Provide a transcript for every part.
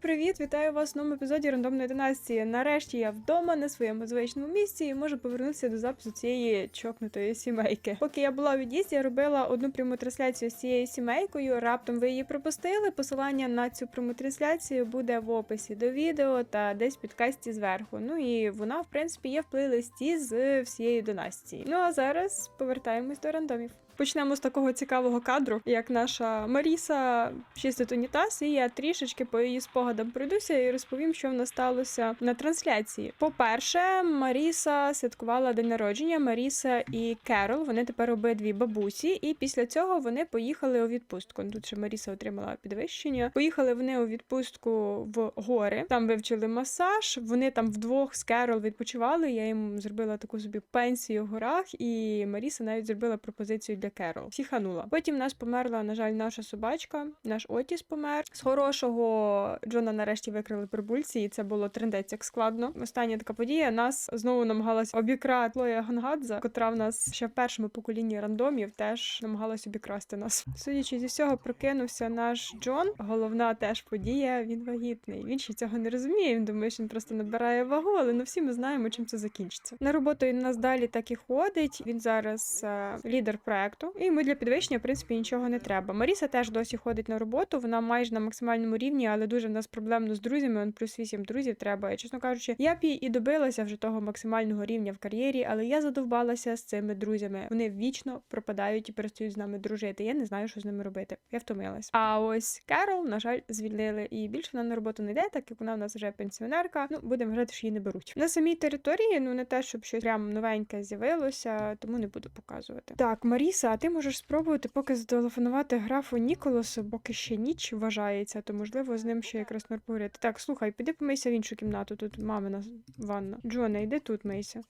Привіт-привіт! Вітаю вас в новому епізоді рандомної династії. Нарешті я вдома на своєму звичному місці і можу повернутися до запису цієї чокнутої сімейки. Поки я була у від'їзді, я робила одну пряму трансляцію з цією сімейкою. Раптом ви її пропустили. Посилання на цю пряму трансляцію буде в описі до відео та десь в підкасті зверху. Ну і вона, в принципі, є в плейлисті з всією династії. Ну а зараз повертаємось до рандомів. Почнемо з такого цікавого кадру, як наша Маріса чистить унітаз, і я трішечки по її спогадам пройдуся і розповім, що в нас сталося на трансляції. По-перше, Маріса святкувала день народження. Маріса і Керол. Вони тепер обидві бабусі, і після цього вони поїхали у відпустку. Тут ще Маріса отримала підвищення. Поїхали вони у відпустку в гори. Там вивчили масаж. Вони там вдвох з Керол відпочивали. Я їм зробила таку собі пенсію в горах, і Маріса навіть зробила пропозицію для Керол. Психанула. Потім нас померла, на жаль, наша собачка, наш Отіс помер. З хорошого Джона нарешті викрили прибульці, і це було трендець як складно. Остання така подія. Нас знову намагалась обікрати Хлоя Гангадзе, котра в нас ще в першому поколінні рандомів теж намагалась обікрасти нас. Судячи зі всього, прокинувся наш Джон. Головна теж подія. Він вагітний. Він ще цього не розуміє. Він думає, що він просто набирає вагу, але ну всі ми знаємо, чим це закінчиться. На роботу він нас далі так і ходить. Він зараз е, лідер проекту, і ми для підвищення, в принципі, нічого не треба. Маріса теж досі ходить на роботу. Вона майже на максимальному рівні, але дуже в нас проблемно з друзями. Он плюс вісім друзів треба. І чесно кажучи, я б і добилася вже того максимального рівня в кар'єрі, але я задовбалася з цими друзями. Вони вічно пропадають і перестають з нами дружити. Я не знаю, що з ними робити. Я втомилась. А ось Керол, на жаль, звільнили, і більше вона на роботу не йде, так як вона в нас вже пенсіонерка. Ну будемо вважати, що її не беруть. На самій території, ну не те, щоб щось прям новеньке з'явилося, тому не буду показувати. Так, Маріса, а ти можеш спробувати поки зателефонувати графу Ніколасу, поки ще ніч вважається, то можливо з ним ще якраз не поговорити. Так, слухай, піди помийся в іншу кімнату. Тут мамина ванна. Джоне, йди тут мийся.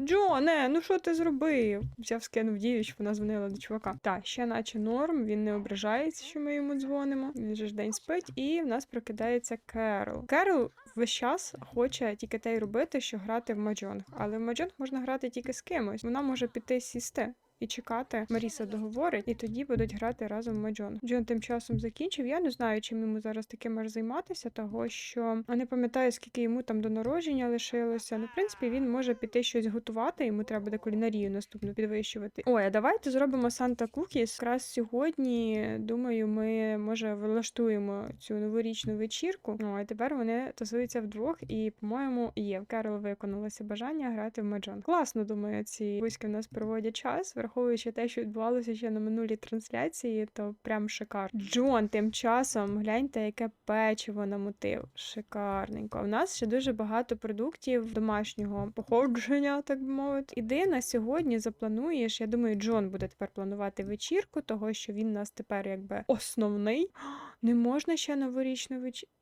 Джоне, ну що ти зробив? Взяв скинув дію, що вона дзвонила до чувака. Так, ще наче норм, він не ображається, що ми йому дзвонимо. Він же ж день спить, і в нас прокидається Керол. Керол весь час хоче тільки те й робити, що грати в маджонг. Але в маджонг можна грати тільки з кимось. Вона може піти сісти. І чекати, Маріса договорить, і тоді будуть грати разом Маджон. Джон тим часом закінчив. Я не знаю, чим йому зараз таким аж займатися, того що я не пам'ятаю, скільки йому там до народження лишилося. Ну, в принципі, він може піти щось готувати. Йому треба буде кулінарію наступну підвищувати. Ой, а давайте зробимо Санта Кукіс. Якраз сьогодні, думаю, ми може влаштуємо цю новорічну вечірку. Ну а тепер вони тусуються вдвох, і, по-моєму, є в Керол виконалося бажання грати в Маджон. Класно, думаю, ці вузьки в нас проводять час враховуючи те, що відбувалося ще на минулій трансляції, то прям шикарно. Джон тим часом гляньте, яке печиво намотив. Шикарненько. У нас ще дуже багато продуктів домашнього походження, так би мовити. Іди на сьогодні заплануєш. Я думаю, Джон буде тепер планувати вечірку, того що він нас тепер якби основний. Не можна ще новорічну вечірку.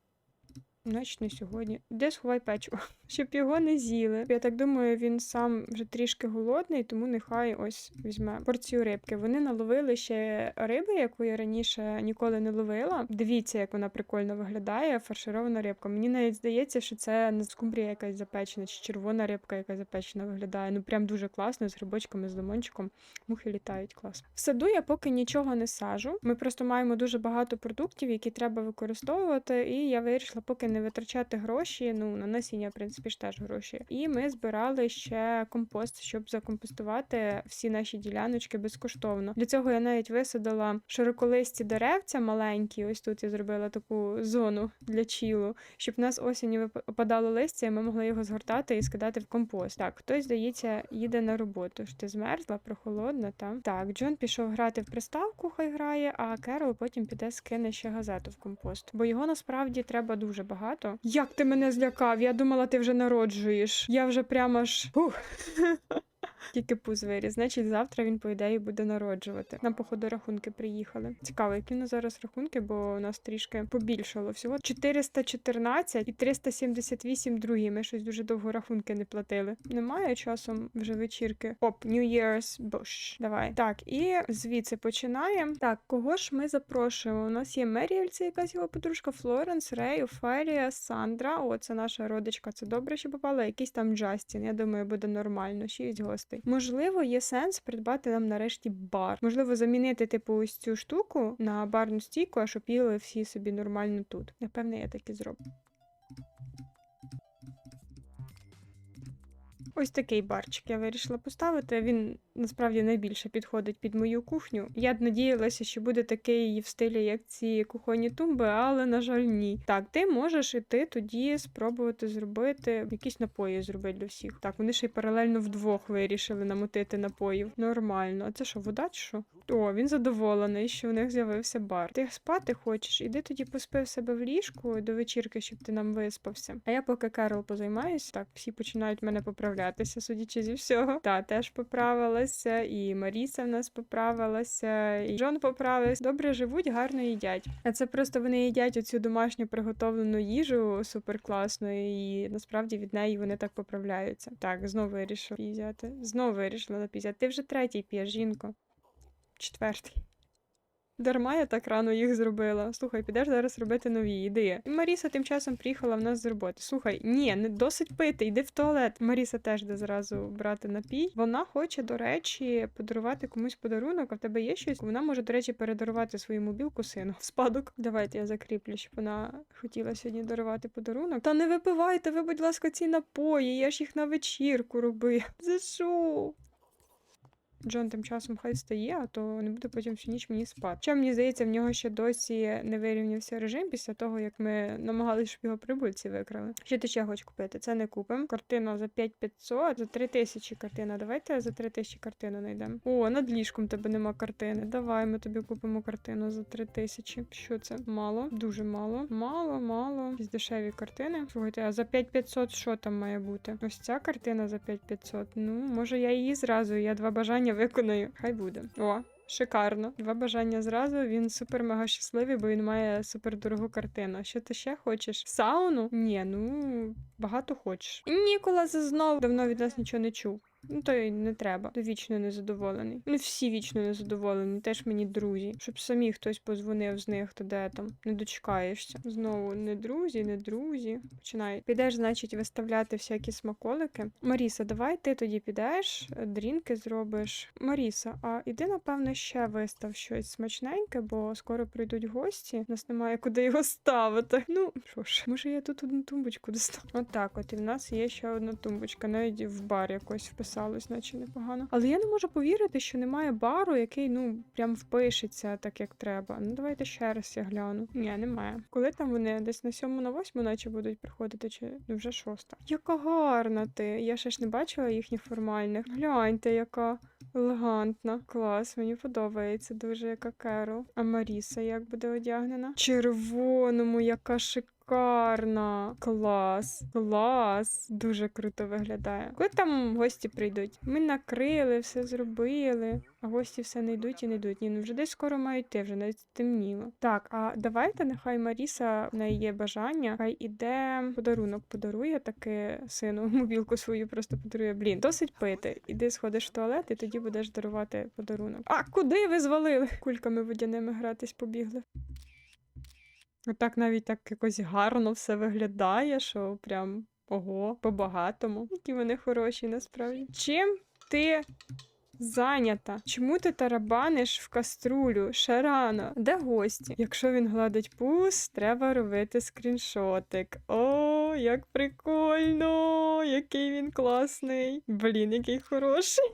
Значить, не сьогодні. Де сховай печиво, щоб його не з'їли. Я так думаю, він сам вже трішки голодний, тому нехай ось візьме порцію рибки. Вони наловили ще риби, яку я раніше ніколи не ловила. Дивіться, як вона прикольно виглядає, фарширована рибка. Мені навіть здається, що це не скумбрія якась запечена, чи червона рибка, яка запечена виглядає. Ну прям дуже класно, з грибочками, з лимончиком. Мухи літають клас. В саду я поки нічого не сажу. Ми просто маємо дуже багато продуктів, які треба використовувати, і я вирішила поки не витрачати гроші. Ну на насіння, в принципі, ж теж гроші. І ми збирали ще компост, щоб закомпостувати всі наші діляночки безкоштовно. Для цього я навіть висадила широколисті деревця маленькі. Ось тут я зробила таку зону для чілу, щоб в нас осінню випадало листя, і ми могли його згортати і скидати в компост. Так, хтось здається, їде на роботу. Ж ти змерзла, прохолодна там. Так, Джон пішов грати в приставку, хай грає, а Керол потім піде скине ще газету в компост. Бо його насправді треба дуже багато. Як ти мене злякав? Я думала, ти вже народжуєш. Я вже прямо ж. Ух. Тільки пуз виріс. Значить, завтра він, по ідеї, буде народжувати. Нам, походу, рахунки приїхали. Цікаво, які у нас зараз рахунки, бо у нас трішки побільшало. Всього 414 і 378 другі. Ми щось дуже довго рахунки не платили. Немає часом вже вечірки. Оп, New Year's Bush. Давай. Так, і звідси починаємо. Так, кого ж ми запрошуємо? У нас є Меріель, якась його подружка, Флоренс, Рей, Офелія, Сандра. О, це наша родичка. Це добре, що попала. Якийсь там Джастін. Я думаю, буде нормально. Шість гостей. Шостий. Можливо, є сенс придбати нам нарешті бар. Можливо, замінити типу ось цю штуку на барну стійку, а щоб їли всі собі нормально тут. Напевне, я так і зроблю. Ось такий барчик я вирішила поставити. Він насправді найбільше підходить під мою кухню. Я б надіялася, що буде такий в стилі, як ці кухонні тумби, але на жаль, ні. Так, ти можеш іти тоді спробувати зробити якісь напої зробити для всіх. Так, вони ще й паралельно вдвох вирішили намотити напоїв. Нормально. А це що, вода чи що? О, він задоволений, що у них з'явився бар. Ти спати хочеш? Іди тоді поспи в себе в ліжку до вечірки, щоб ти нам виспався. А я поки Керол позаймаюсь, так всі починають мене поправлятися, судячи зі всього. Та теж поправилася, і Маріса в нас поправилася, і Джон поправився. Добре живуть, гарно їдять. А це просто вони їдять оцю домашню приготовлену їжу суперкласно, і насправді від неї вони так поправляються. Так, знову вирішила пізяти. Знову вирішила напізяти. Ти вже третій п'єш, жінко. Четвертий. Дарма я так рано їх зробила. Слухай, підеш зараз робити нові ідеї. І Маріса тим часом приїхала в нас з роботи. Слухай, ні, не досить пити, йди в туалет. Маріса теж де зразу брати напій. Вона хоче, до речі, подарувати комусь подарунок, а в тебе є щось. Вона може, до речі, передарувати свою мобілку сину спадок. Давайте я закріплю, щоб вона хотіла сьогодні дарувати подарунок. Та не випивайте, ви, будь ласка, ці напої. Я ж їх на вечірку робив. За що? Джон тим часом хай стає, а то не буде потім всю ніч мені спати. Хоча мені здається, в нього ще досі не вирівнявся режим після того, як ми намагалися, щоб його прибульці викрали. Що ти ще хочеш купити? Це не купимо. Картина за 5500, за 3000 картина. Давайте за 3000 картину знайдемо. О, над ліжком тебе нема картини. Давай ми тобі купимо картину за 3000. Що це? Мало, дуже мало. Мало, мало. Якісь дешеві картини. Слухайте, а за 5500 що там має бути? Ось ця картина за 5500. Ну, може я її зразу. Я два бажання виконаю. Хай буде. О, шикарно. Два бажання зразу. Він супер мега щасливий, бо він має супер дорогу картину. Що ти ще хочеш? Сауну? Ні, ну багато хочеш. Ніколас знов давно від нас нічого не чув. Ну, то й не треба. То вічно незадоволений. Вони всі вічно незадоволені, теж мені друзі. Щоб самі хтось позвонив з них, то де там не дочекаєшся. Знову не друзі, не друзі. Починай. Підеш, значить, виставляти всякі смаколики. Маріса, давай ти тоді підеш, дрінки зробиш. Маріса, а іди, напевно, ще вистав щось смачненьке, бо скоро прийдуть гості. Нас немає куди його ставити. Ну що ж, може я тут одну тумбочку достану. Отак, от і в нас є ще одна тумбочка, навіть в бар якось вписалось, наче непогано. Але я не можу повірити, що немає бару, який ну прям впишеться так, як треба. Ну давайте ще раз я гляну. Ні, немає. Коли там вони десь на сьому на восьму, наче будуть приходити, чи ну, вже шоста. Яка гарна ти! Я ще ж не бачила їхніх формальних. Гляньте, яка. Елегантна, клас, мені подобається дуже яка Керол. А Маріса як буде одягнена? Червоному, яка шикарна. Клас, клас. Дуже круто виглядає. Коли там гості прийдуть? Ми накрили, все зробили. А гості все не йдуть і не йдуть. Ні, ну вже десь скоро мають йти, вже навіть темніло. Так, а давайте нехай Маріса в неї є бажання, хай іде подарунок подарує таки сину. Мобілку свою просто подарує. Блін, досить пити. Іди сходиш в туалет, і тоді будеш дарувати подарунок. А куди ви звалили? Кульками водяними гратись побігли. Отак навіть так якось гарно все виглядає, що прям ого, по-багатому. Які вони хороші насправді. Чим ти зайнята? Чому ти тарабаниш в каструлю? Ще рано. Де гості? Якщо він гладить пус, треба робити скріншотик. О, як прикольно! Який він класний. Блін, який хороший.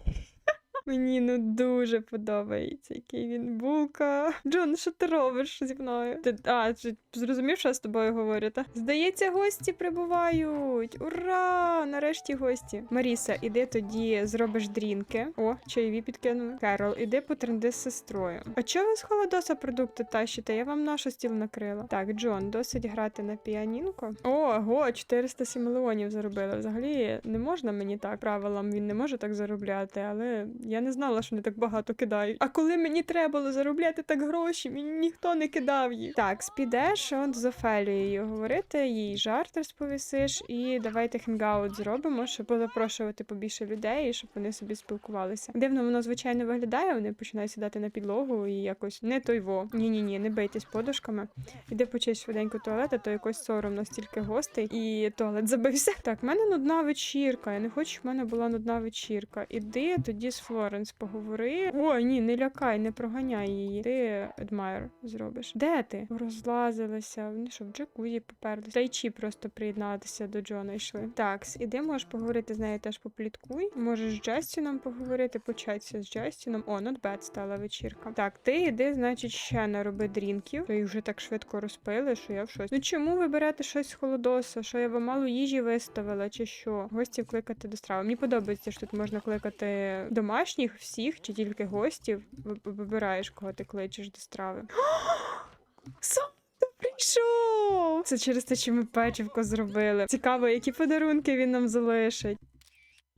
Мені ну дуже подобається, який він булка. Джон, що ти робиш зі мною? Ти а, зрозумів, що я з тобою говорю? Та? Здається, гості прибувають. Ура! Нарешті гості. Маріса, іди тоді зробиш дрінки. О, чайові підкинули. Керол, іди потренди з сестрою. А чого ви з холодоса продукти тащите? Я вам нашу стіл накрила. Так, Джон, досить грати на піанінко. Ого, 407 мільйонів заробили. Взагалі не можна мені так. Правилам він не може так заробляти, але я не знала, що вони так багато кидають. А коли мені треба було заробляти так гроші, мені ніхто не кидав їх. Так, підеш от з Офелією говорити, їй жарт розповісиш, і давайте хенгаут зробимо, щоб запрошувати побільше людей, щоб вони собі спілкувалися. Дивно, воно звичайно виглядає. Вони починають сідати на підлогу і якось не той во. Ні, ні, ні, не бийтесь подушками. Іди почись швиденько туалет, а то якось соромно стільки гостей, і туалет забився. Так, в мене нудна вечірка. Я не хочу, щоб в мене була нудна вечірка. Іди тоді з Флоренс поговори. О, ні, не лякай, не проганяй її. Ти адмайр зробиш. Де ти? Розлазилися. Вони що, в джакузі поперлись. Тайчі просто приєднатися до Джона йшли. Так, іди, можеш поговорити з нею теж попліткуй. Можеш з Джастіном поговорити, початися з Джастіном. О, not bad стала вечірка. Так, ти іди, значить, ще нароби дрінків. То їх вже так швидко розпили, що я в щось. Ну чому ви берете щось з холодоса? Що я вам мало їжі виставила, чи що? Гостів кликати до страви. Мені подобається, що тут можна кликати домашніх всіх, чи тільки гостів. Вибираєш, кого ти кличеш до страви. Санта прийшов! Це через те, що ми печивко зробили. Цікаво, які подарунки він нам залишить.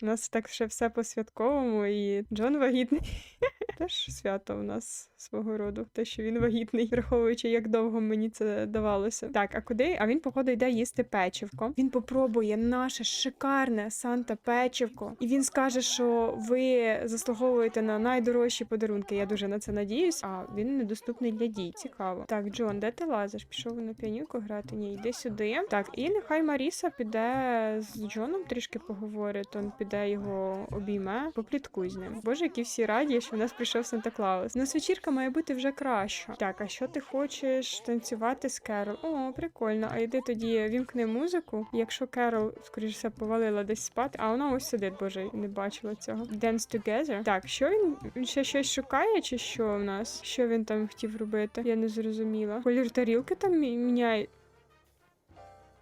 У нас так ще все по святковому, і Джон вагітний. Теж свято у нас свого роду, те, що він вагітний, враховуючи, як довго мені це давалося. Так, а куди? А він, походу, йде їсти печивко. Він попробує наше шикарне Санта печивко, і він скаже, що ви заслуговуєте на найдорожчі подарунки. Я дуже на це надіюсь. А він недоступний для дій. Цікаво. Так, Джон, де ти лазиш? Пішов на піанінку грати? Ні, йди сюди. Так, і нехай Маріса піде з Джоном трішки поговорить. Он піде його обійме, попліткуй з ним. Боже, які всі раді, що в нас прийшов Санта Клаус. У нас вечірка має бути вже краща. Так, а що ти хочеш танцювати з Керол? О, прикольно. А йди тоді вімкни музику. Якщо Керол, скоріш все, повалила десь спати, а вона ось сидить, боже, не бачила цього. Dance together. Так, що він, він ще щось шукає, чи що в нас? Що він там хотів робити? Я не зрозуміла. Колір тарілки там міняє.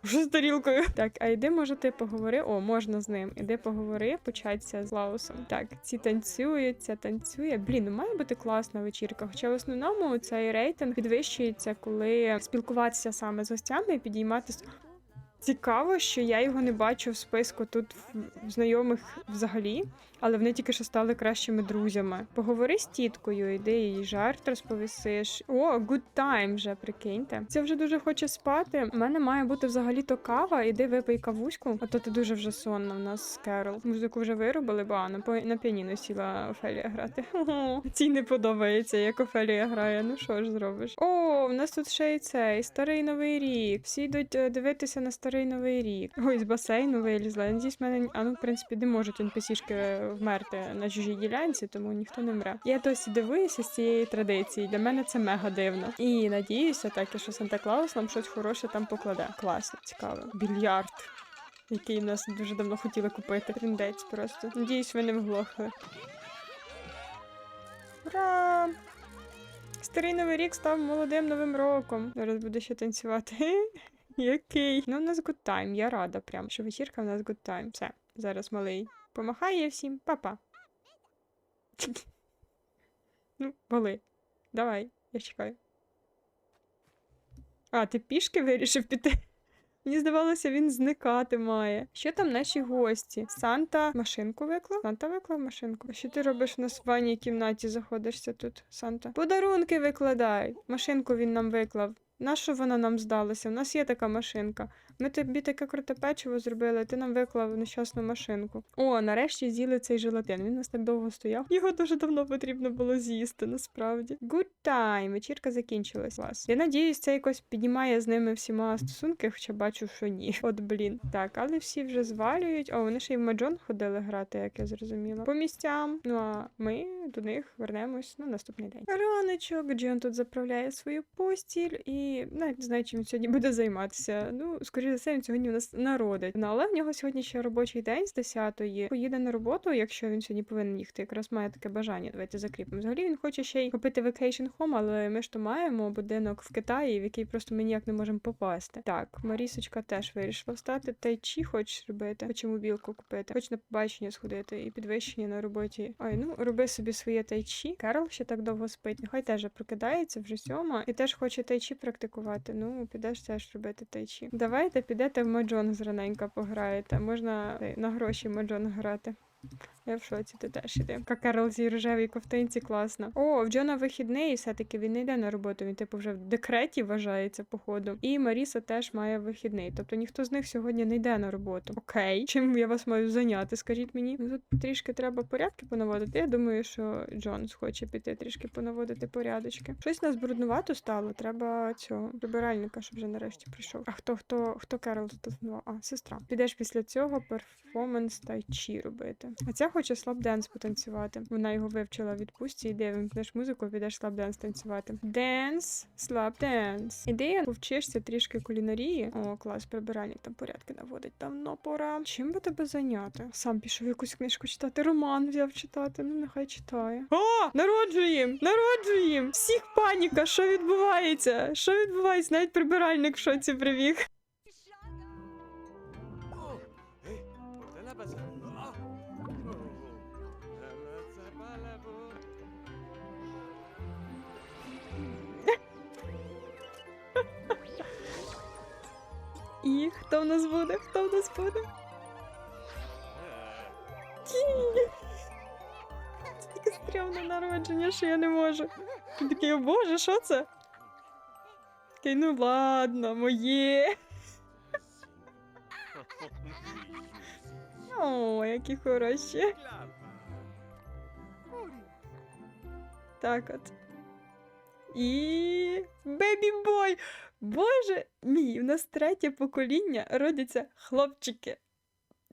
З тарілкою? Так, а йди, може, ти поговори. О, можна з ним. Іди поговори, початься з Лаусом. Так, ці танцюють, ця танцює. Блін, ну має бути класна вечірка. Хоча в основному цей рейтинг підвищується, коли спілкуватися саме з гостями і підіймати. Цікаво, що я його не бачу в списку тут в- знайомих взагалі, але вони тільки що стали кращими друзями. Поговори з тіткою, іди їй жарт розповісиш. О, good time вже прикиньте. Це вже дуже хоче спати. У мене має бути взагалі то кава. Іди випий кавуську. А то ти дуже вже сонна в нас Керол. Музику вже виробили, бо а, на, по- на піаніно сіла Офелія грати. Цій не подобається, як Офелія грає. Ну що ж зробиш? О, в нас тут ще й цей старий новий рік. Всі йдуть е, дивитися на старий новий рік. Ой, з басейну вилізла. Надіюсь, мене а ну, в принципі, не можуть NPC-шки вмерти на чужій ділянці, тому ніхто не мре. Я досі дивуюся з цієї традиції. Для мене це мега дивно. І надіюся, так що Санта Клаус нам щось хороше там покладе. Класно, цікаво. Більярд. Який в нас дуже давно хотіли купити. Тріндець просто. Надіюсь, ви не вглохли. Ура! Старий новий рік став молодим новим роком. Зараз буде ще танцювати. Який? Ну, у нас good time, я рада прям, що вечірка в нас good time. Все, зараз малий. Помахає всім, па-па. Ну, вали. Давай, я чекаю. А, ти пішки вирішив піти? Мені здавалося, він зникати має. Що там наші гості? Санта машинку виклав? Санта виклав машинку. А що ти робиш у нас в ванній кімнаті? Заходишся тут, Санта? Подарунки викладай. Машинку він нам виклав. Нащо вона нам здалася? У нас є така машинка. Ми тобі таке круте печиво зробили, ти нам виклав нещасну машинку. О, нарешті з'їли цей желатин. Він у нас так довго стояв. Його дуже давно потрібно було з'їсти, насправді. Good time. Вечірка закінчилась. Клас. Я надіюсь, це якось піднімає з ними всіма стосунки, хоча бачу, що ні. От блін. Так, але всі вже звалюють. О, вони ще й в Маджон ходили грати, як я зрозуміла. По місцям. Ну а ми до них вернемось на наступний день. Раночок, Джон тут заправляє свою постіль і навіть не знаю, чим він сьогодні буде займатися. Ну, скоріше за все, він сьогодні у нас народить. Ну, але в нього сьогодні ще робочий день з 10-ї. Поїде на роботу, якщо він сьогодні повинен їхати. Якраз має таке бажання. Давайте закріпимо. Взагалі він хоче ще й купити vacation home, але ми ж то маємо будинок в Китаї, в який просто ми ніяк не можемо попасти. Так, Марісочка теж вирішила встати. Тайчі хочеш робити. Хоче мобілку купити, хоч на побачення сходити і підвищення на роботі. Ой, ну роби собі своє тайчі. Керол ще так довго спить. Нехай теж прокидається вже сьома і теж хоче тайчі практикувати. Ну, підеш теж робити тайчі. Давайте підете в маджон зраненька пограєте. Можна е, на гроші маджон грати. Я в шоці, ти теж іди. Яка Керол зі рожевій ковтинці класна. О, в Джона вихідний, все-таки він не йде на роботу. Він типу вже в декреті вважається, походу. І Маріса теж має вихідний. Тобто ніхто з них сьогодні не йде на роботу. Окей, чим я вас маю зайняти? Скажіть мені. Ну тут трішки треба порядки понаводити. Я думаю, що Джон схоче піти трішки понаводити порядочки. Щось нас бруднувато стало. Треба цього прибиральника, щоб вже нарешті прийшов. А хто хто хто Керол зателефонував? А, сестра. Підеш після цього перформанс тайчі робити. А ця хоче слабденс потанцювати. Вона його вивчила відпустці. Іди, вимкнеш музику, підеш слабденс танцювати. Денс, слабденс. Іди, повчишся трішки кулінарії. О, клас, прибиральник там порядки наводить. Давно пора. Чим би тебе зайняти? Сам пішов якусь книжку читати. Роман взяв читати. Ну нехай читає. О, народжуєм! Народжуєм! Всіх паніка! Що відбувається? Що відбувається? Навіть прибиральник в шоці прибіг. І хто в нас буде? Хто в нас буде? Euh, Ті! Таке стрьомне народження, що я не можу. Він такий, о боже, що це? Такий, ну ладно, моє. О, які хороші. Так от. І. Бебі бой! Боже мій, у нас третє покоління родяться хлопчики.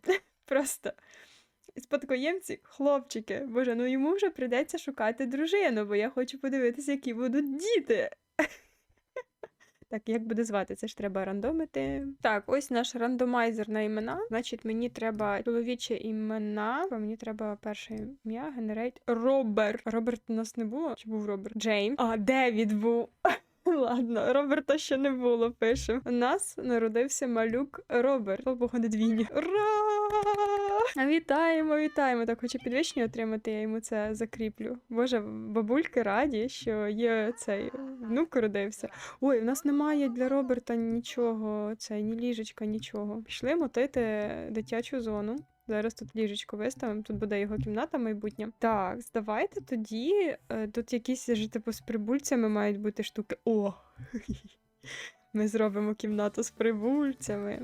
Просто. Спадкоємці хлопчики. Боже, ну йому вже прийдеться шукати дружину, бо я хочу подивитися, які будуть діти. Так, як буде звати? Це ж треба рандомити. Так, ось наш рандомайзер на імена. Значить, мені треба чоловічі імена. Бо мені треба перше ім'я, генерейт. Роберт. Роберт у нас не було? Чи був Роберт? Джеймс. А, Девід був. Ладно, Роберта ще не було, пишемо. У нас народився малюк Роберт. О, Бога не двійні. Ура! Вітаємо, вітаємо. Так, хочу підвищення отримати, я йому це закріплю. Боже, бабульки раді, що є цей внук родився. Ой, в нас немає для Роберта нічого, цей, ні ліжечка, нічого. Пішли мотити дитячу зону. Зараз тут ліжечко виставимо, тут буде його кімната майбутня. Так, здавайте тоді. е, Тут якісь типу з прибульцями мають бути штуки. О! Ми зробимо кімнату з прибульцями.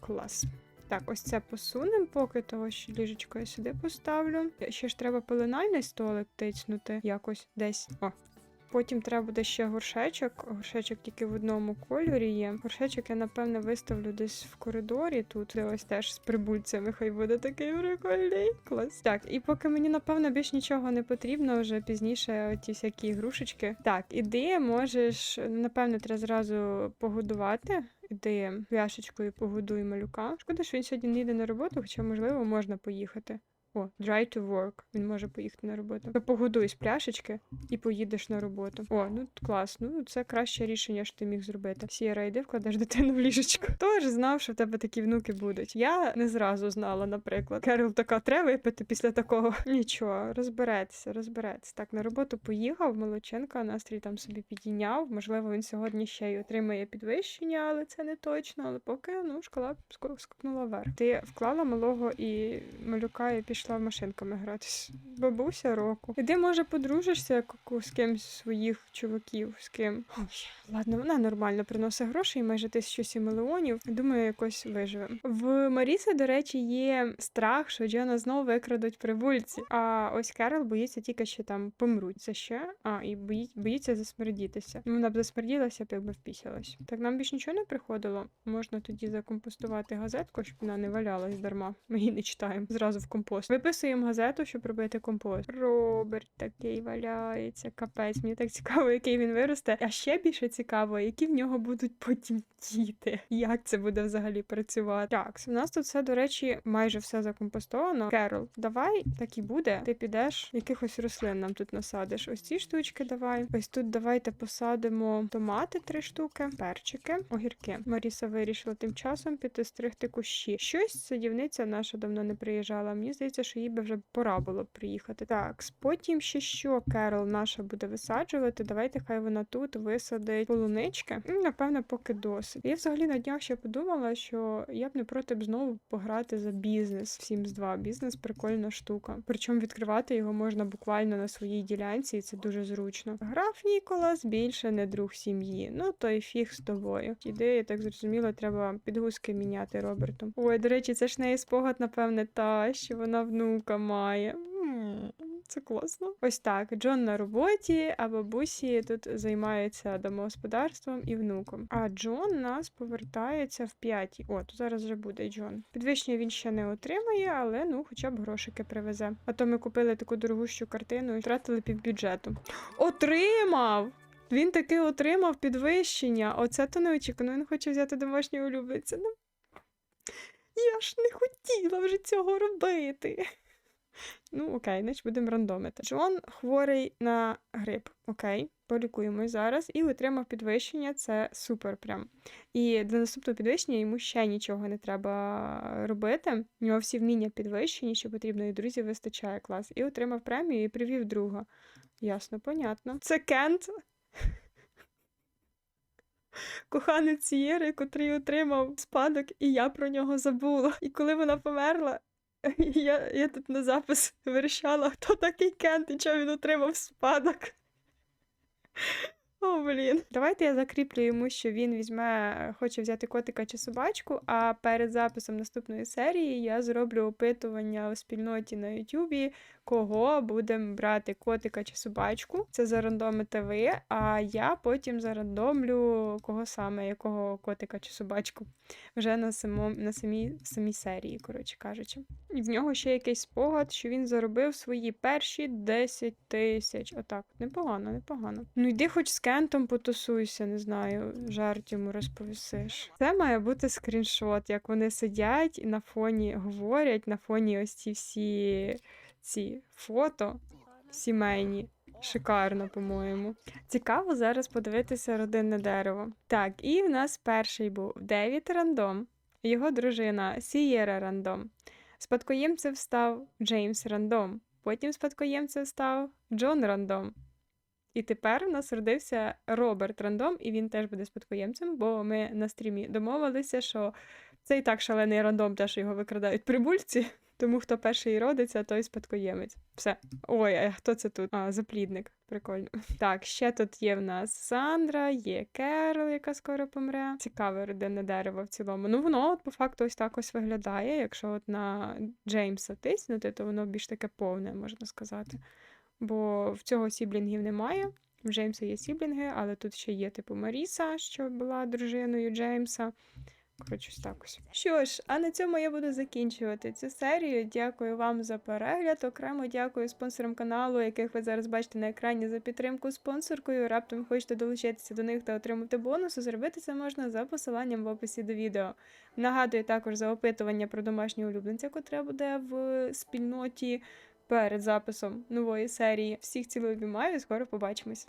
Клас. Так, ось це посунемо, поки того, що ліжечко я сюди поставлю. Ще ж треба пеленальний столик тицнути якось десь. О. Потім треба буде ще горшечок. Горшечок тільки в одному кольорі є. Горшечок я, напевне, виставлю десь в коридорі тут, де ось теж з прибульцями. Хай буде такий прикольний. Клас. Так, і поки мені, напевно, більш нічого не потрібно, вже пізніше ті всякі ігрушечки. Так, іди, можеш, напевне, треба зразу погодувати. Іди пляшечкою погодуй малюка. Шкода, що він сьогодні не йде на роботу, хоча, можливо, можна поїхати. О, drive to work. Він може поїхати на роботу. То погодуй з пляшечки і поїдеш на роботу. О, ну клас. Ну це краще рішення, що ти міг зробити. Сіра, йди вкладеш дитину в ліжечко. Хто ж знав, що в тебе такі внуки будуть? Я не зразу знала, наприклад. Керол така треба випити після такого. Нічого, розбереться, розбереться. Так, на роботу поїхав, молодчинка, настрій там собі підійняв. Можливо, він сьогодні ще й отримає підвищення, але це не точно. Але поки ну шкала ск- скакнула вверх. Ти вклала малого і малюка і пішла в машинками гратись. Бабуся року. Іди, може, подружишся з кимсь з своїх чуваків, з ким. Ой, ладно, вона нормально приносить грошей, майже 1700 мільйонів. Думаю, якось виживемо. В Маріси, до речі, є страх, що Джона знову викрадуть прибульці. А ось Керол боїться тільки, що там помруть. Це ще? А, і боїть, боїться засмердітися. Ну, Вона б засмерділася, б якби впісялась. Так нам більш нічого не приходило. Можна тоді закомпостувати газетку, щоб вона не валялась дарма. Ми її не читаємо. Зразу в компост. Виписуємо газету, щоб робити компост. Роберт такий валяється. Капець, мені так цікаво, який він виросте. А ще більше цікаво, які в нього будуть потім діти. Як це буде взагалі працювати? Так, у нас тут все, до речі, майже все закомпостовано. Керол, давай так і буде. Ти підеш якихось рослин нам тут насадиш. Ось ці штучки давай. Ось тут давайте посадимо томати три штуки, перчики, огірки. Маріса вирішила тим часом піти стригти кущі. Щось садівниця наша давно не приїжджала. Мені здається, що їй би вже пора було приїхати. Так, потім ще що Керол наша буде висаджувати. Давайте хай вона тут висадить полунички. Напевно, поки досить. Я взагалі на днях ще подумала, що я б не проти б знову пограти за бізнес в Sims 2. Бізнес прикольна штука. Причому відкривати його можна буквально на своїй ділянці, і це дуже зручно. Граф Ніколас більше не друг сім'ї. Ну то й фіг з тобою. Ідея, так зрозуміло, треба підгузки міняти Роберту. Ой, до речі, це ж неї спогад, напевне, та, що вона внука має. Це класно. Ось так. Джон на роботі, а бабусі тут займаються домогосподарством і внуком. А Джон нас повертається в п'ятій. О, то зараз вже буде Джон. Підвищення він ще не отримає, але ну, хоча б грошики привезе. А то ми купили таку дорогущу картину і втратили півбюджету. Отримав! Він таки отримав підвищення. Оце то неочікувано. Він хоче взяти домашнього улюбленця. Ну, я ж не хотіла вже цього робити. Ну, окей, значить будемо рандомити. Джон хворий на грип. Окей, полікуємось зараз і отримав підвищення. Це супер прям. І для наступного підвищення йому ще нічого не треба робити. У нього всі вміння підвищені, що потрібно, і друзів вистачає клас. І отримав премію і привів друга. Ясно, понятно. Це Кент. Коханець Сієри, котрий отримав спадок, і я про нього забула. І коли вона померла, я, я тут на запис вирішала, хто такий Кент і чого він отримав спадок. О, блін. Давайте я закріплю йому, що він візьме, хоче взяти котика чи собачку, а перед записом наступної серії я зроблю опитування у спільноті на Ютубі, кого будемо брати котика чи собачку. Це зарандомите ви, а я потім зарандомлю кого саме, якого котика чи собачку. Вже на самому на самій, самій серії, коротше кажучи. І в нього ще якийсь спогад, що він заробив свої перші 10 тисяч. Отак, непогано, непогано. Ну йди хоч з Кентом потусуйся, не знаю, жарт йому розповісиш. Це має бути скріншот, як вони сидять і на фоні говорять, на фоні ось ці всі ці фото сімейні. Шикарно, по-моєму. Цікаво зараз подивитися родинне дерево. Так, і в нас перший був Девід Рандом, його дружина Сієра Рандом. Спадкоємцем став Джеймс Рандом. Потім спадкоємцем став Джон Рандом. І тепер у нас родився Роберт Рандом, і він теж буде спадкоємцем, бо ми на стрімі домовилися, що це і так шалений рандом, те, що його викрадають прибульці. Тому хто перший родиться, той спадкоємець. Все. Ой, а хто це тут? А, заплідник. Прикольно. Так, ще тут є в нас Сандра, є Керол, яка скоро помре. Цікаве родинне дерево в цілому. Ну, воно от, по факту ось так ось виглядає. Якщо от на Джеймса тиснути, то воно більш таке повне, можна сказати. Бо в цього сіблінгів немає. В Джеймса є сіблінги, але тут ще є, типу, Маріса, що була дружиною Джеймса. Коротше, так ось. Що ж, а на цьому я буду закінчувати цю серію. Дякую вам за перегляд. Окремо дякую спонсорам каналу, яких ви зараз бачите на екрані за підтримку спонсоркою. Раптом хочете долучитися до них та отримати бонуси. Зробити це можна за посиланням в описі до відео. Нагадую також за опитування про домашнього улюбленця, котре буде в спільноті перед записом нової серії. Всіх цілую обіймаю скоро побачимось.